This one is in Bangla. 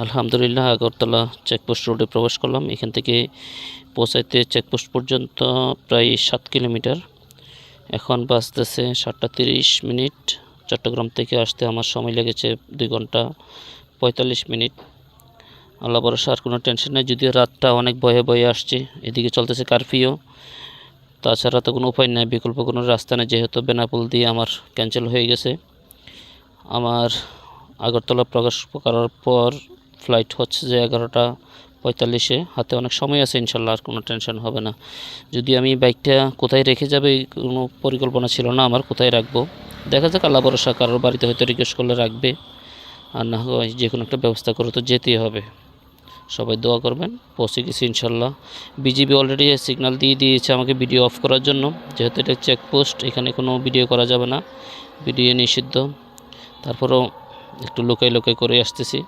আলহামদুলিল্লাহ, আগরতলা চেকপোস্ট রোডে প্রবেশ করলাম। এখান থেকে পৌঁছাইতে চেকপোস্ট পর্যন্ত প্রায় সাত কিলোমিটার। এখন বাজতেছে সাতটা তিরিশ মিনিট। চট্টগ্রাম থেকে আসতে আমার সময় লেগেছে দুই ঘণ্টা পঁয়তাল্লিশ মিনিট। আল্লাহ ভরসা, আর কোনো টেনশন নেই, যদিও রাতটা অনেক বয়ে বয়ে আসছে। এদিকে চলতেছে কারফিউ তাছাড়া তো কোনো উপায় নেই, বিকল্প কোনো রাস্তা নেই, যেহেতু বেনাপুল দিয়ে আমার ক্যান্সেল হয়ে গেছে। আমার আগরতলা প্রকাশ করার পর ফ্লাইট হচ্ছে যে এগারোটা পঁয়তাল্লিশে। হাতে অনেক সময় আছে, ইনশাল্লাহ আর কোনো টেনশন হবে না। যদি আমি বাইকটা কোথায় রেখে যাবে কোনো পরিকল্পনা ছিল না আমার, কোথায় রাখব? দেখা যাক, আল্লাহ ভরসা, কারোর বাড়িতে হয়তো রিকোয়েস্ট করলে রাখবে। আর না হয় যে কোনো একটা ব্যবস্থা করে তো যেতেই হবে। সবাই দোয়া করবেন, পৌঁছে গেছি ইনশাল্লাহ। বিজিবি অলরেডি সিগনাল দিয়ে দিয়েছে আমাকে ভিডিও অফ করার জন্য। যেহেতু এটা চেকপোস্ট এখানে কোনো ভিডিও করা যাবে না। ভিডিও নিষিদ্ধ। তারপরেও একটু লোকাই লোকাই করে আসতেছি।